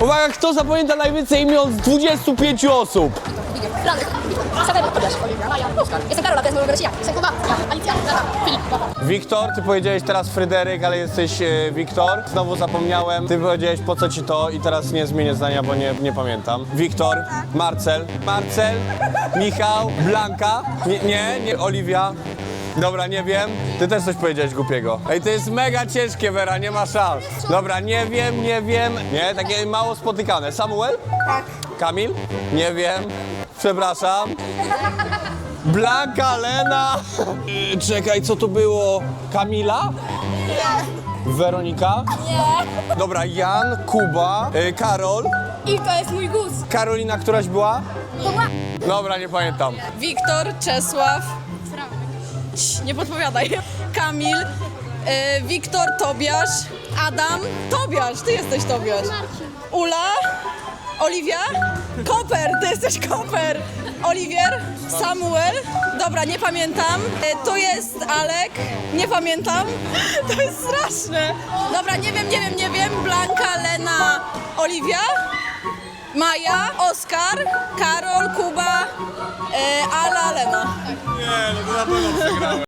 Uwaga, kto zapamięta najwięcej imion z 25 osób? Jestem Karola, to jest mój. Jestem Kuba, Alicja, Filip. Wiktor, ty powiedziałeś teraz Fryderyk, ale jesteś e, Wiktor. Znowu zapomniałem. Ty powiedziałeś po co ci to i teraz nie zmienię zdania, bo nie, nie pamiętam. Wiktor, Marcel, Marcel, Michał, Blanka. Nie, nie, nie, Oliwia. Dobra, nie wiem. Ty też coś powiedziałeś głupiego. Ej, to jest mega ciężkie, Wera, nie ma szans. Dobra, nie wiem, nie wiem. Nie, takie mało spotykane. Samuel? Tak. Kamil? Nie wiem. Przepraszam. Blanka, Lena. Czekaj, co to było? Kamila? Nie. Weronika? Nie. Dobra, Jan, Kuba, yy, Karol. I to jest mój guz. Karolina któraś była? Dobra, nie pamiętam. Wiktor, Czesław. Nie podpowiadaj. Kamil, e, Wiktor, Tobiasz, Adam, Tobiasz, ty jesteś Tobiasz. Ula, Oliwia, Koper, ty jesteś Koper. Oliwier, Samuel, dobra, nie pamiętam. E, Tu jest Alek, nie pamiętam. To jest straszne. Dobra, nie wiem, nie wiem, nie wiem. Blanka, Lena, Oliwia. Maja, Oskar, E, Ala, Lena. Nie, no to na pewno przegrałem.